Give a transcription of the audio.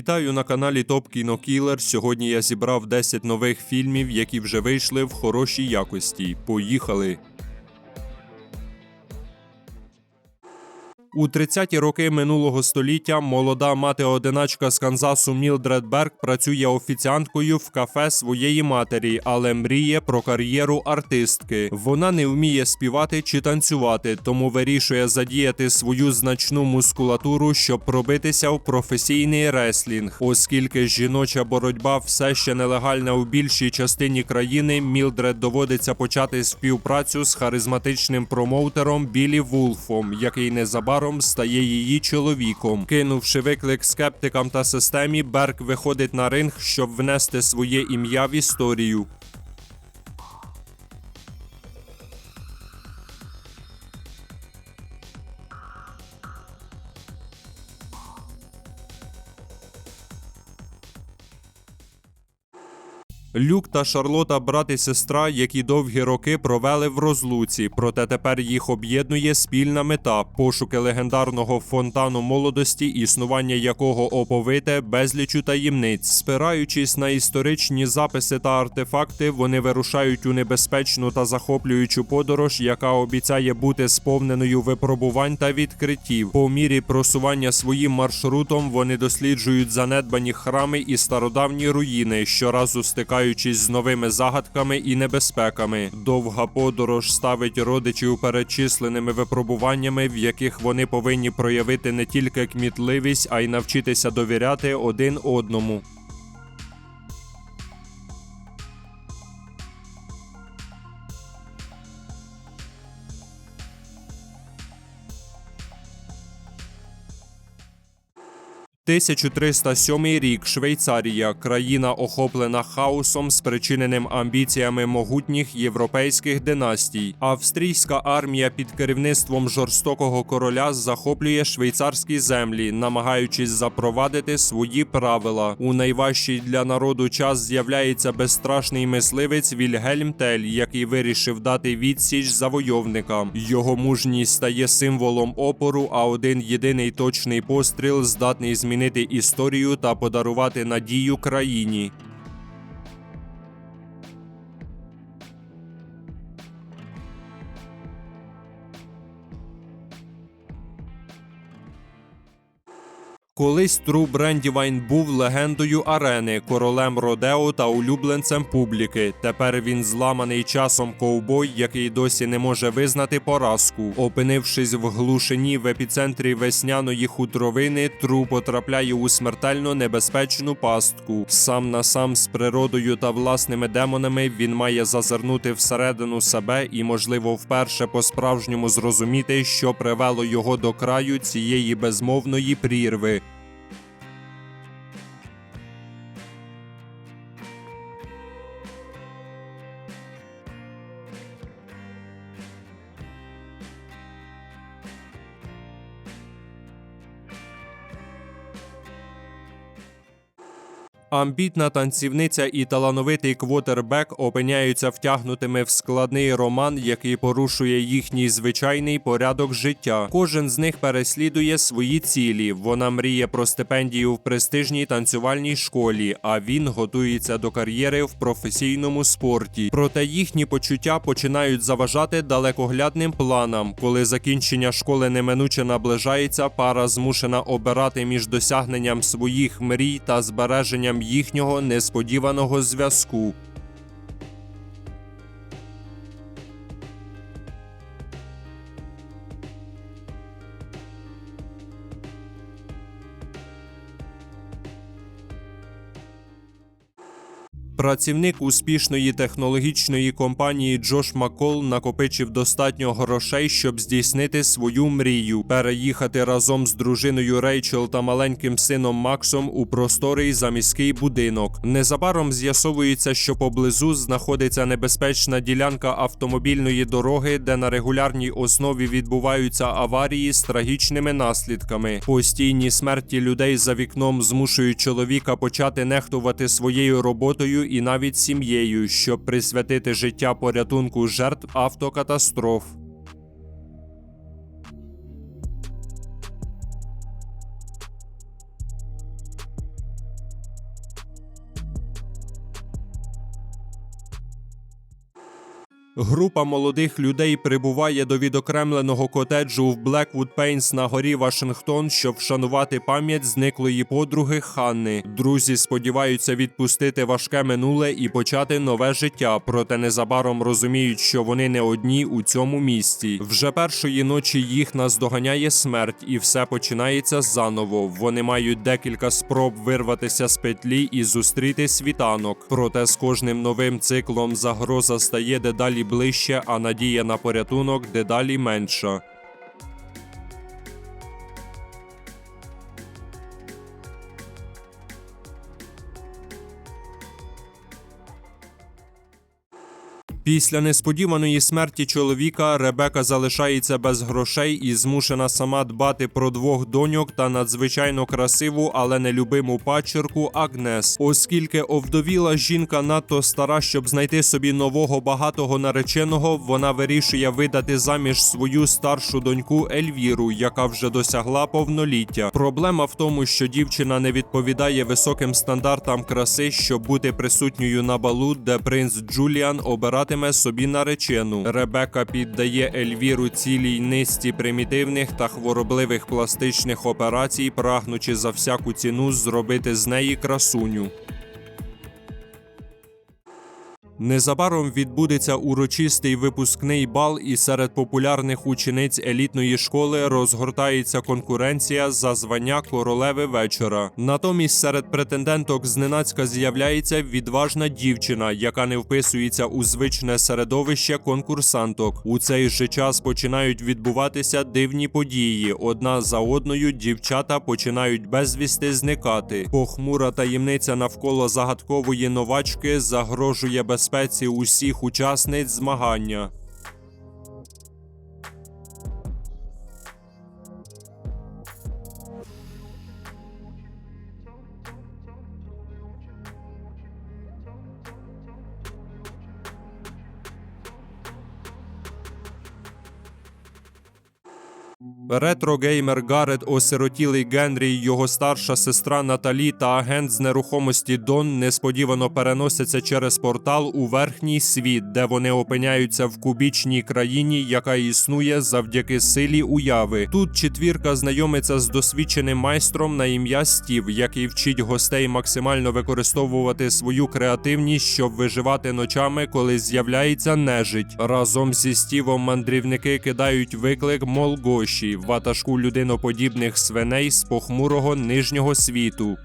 Вітаю на каналі Топ Кіно Кілер. Сьогодні я зібрав 10 нових фільмів, які вже вийшли в хорошій якості. Поїхали! У 30-ті роки минулого століття молода мати-одиначка з Канзасу Мілдред Берг працює офіціанткою в кафе своєї матері, але мріє про кар'єру артистки. Вона не вміє співати чи танцювати, тому вирішує задіяти свою значну мускулатуру, щоб пробитися в професійний реслінг. Оскільки жіноча боротьба все ще нелегальна у більшій частині країни, Мілдред доводиться почати співпрацю з харизматичним промоутером Білі Вулфом, який незабаром стає її чоловіком. Кинувши виклик скептикам та системі, Берк виходить на ринг, щоб внести своє ім'я в історію. Люк та Шарлота брат і сестра, які довгі роки провели в розлуці, проте тепер їх об'єднує спільна мета пошуки легендарного фонтану молодості, існування якого оповите безлічу таємниць. Спираючись на історичні записи та артефакти, вони вирушають у небезпечну та захоплюючу подорож, яка обіцяє бути сповненою випробувань та відкриттів. По мірі просування своїм маршрутом вони досліджують занедбані храми і стародавні руїни, щоразу стикаючись з новими загадками і небезпеками. Довга подорож ставить родичів перед численними випробуваннями, в яких вони повинні проявити не тільки кмітливість, а й навчитися довіряти один одному. – 1307 рік Швейцарія, країна охоплена хаосом, спричиненим амбіціями могутніх європейських династій. Австрійська армія під керівництвом жорстокого короля захоплює швейцарські землі, намагаючись запровадити свої правила. У найважчий для народу час з'являється безстрашний мисливець Вільгельм Тель, який вирішив дати відсіч завойовникам. Його мужність стає символом опору, а один єдиний точний постріл здатний змінити історію та подарувати надію країні. Колись Тру Брендівайн був легендою арени, королем Родео та улюбленцем публіки. Тепер він зламаний часом ковбой, який досі не може визнати поразку. Опинившись в глушині в епіцентрі весняної хутровини, Тру потрапляє у смертельно небезпечну пастку. Сам на сам з природою та власними демонами він має зазирнути всередину себе і, можливо, вперше по-справжньому зрозуміти, що привело його до краю цієї безмовної прірви. Амбітна танцівниця і талановитий квотербек опиняються втягнутими в складний роман, який порушує їхній звичайний порядок життя. Кожен з них переслідує свої цілі. Вона мріє про стипендію в престижній танцювальній школі, а він готується до кар'єри в професійному спорті. Проте їхні почуття починають заважати далекоглядним планам. Коли закінчення школи неминуче наближається, пара змушена обирати між досягненням своїх мрій та збереженням їхнього несподіваного зв'язку. Працівник успішної технологічної компанії Джош Макол накопичив достатньо грошей, щоб здійснити свою мрію переїхати разом з дружиною Рейчел та маленьким сином Максом у просторий заміський будинок. Незабаром з'ясовується, що поблизу знаходиться небезпечна ділянка автомобільної дороги, де на регулярній основі відбуваються аварії з трагічними наслідками. Постійні смерті людей за вікном змушують чоловіка почати нехтувати своєю роботою і навіть сім'єю, щоб присвятити життя порятунку жертв автокатастроф. Група молодих людей прибуває до відокремленого котеджу в Блеквуд Пейнс на горі Вашингтон, щоб вшанувати пам'ять зниклої подруги Ханни. Друзі сподіваються відпустити важке минуле і почати нове життя, проте незабаром розуміють, що вони не одні у цьому місті. Вже першої ночі їх наздоганяє смерть, і все починається заново. Вони мають декілька спроб вирватися з петлі і зустріти світанок. Проте з кожним новим циклом загроза стає дедалі ближче, а надія на порятунок дедалі менша. Після несподіваної смерті чоловіка Ребека залишається без грошей і змушена сама дбати про двох доньок та надзвичайно красиву, але нелюбиму пачерку Агнес. Оскільки овдовіла жінка надто стара, щоб знайти собі нового багатого нареченого, вона вирішує видати заміж свою старшу доньку Ельвіру, яка вже досягла повноліття. Проблема в тому, що дівчина не відповідає високим стандартам краси, щоб бути присутньою на балу, де принц Джуліан обиратиме собі наречену. Ребека піддає Ельвіру цілій низці примітивних та хворобливих пластичних операцій, прагнучи за всяку ціну зробити з неї красуню. Незабаром відбудеться урочистий випускний бал, і серед популярних учениць елітної школи розгортається конкуренція за звання королеви вечора. Натомість серед претенденток зненацька з'являється відважна дівчина, яка не вписується у звичне середовище конкурсанток. У цей же час починають відбуватися дивні події. Одна за одною дівчата починають безвісти зникати. Похмура таємниця навколо загадкової новачки загрожує безпеці усіх учасниць змагання. Ретро-геймер Гарет, осиротілий Генрі, його старша сестра Наталі та агент з нерухомості Дон несподівано переносяться через портал у верхній світ, де вони опиняються в кубічній країні, яка існує завдяки силі уяви. Тут четвірка знайомиться з досвідченим майстром на ім'я Стів, який вчить гостей максимально використовувати свою креативність, щоб виживати ночами, коли з'являється нежить. Разом зі Стівом мандрівники кидають виклик Молгоші, ватажку людиноподібних свиней з похмурого нижнього світу.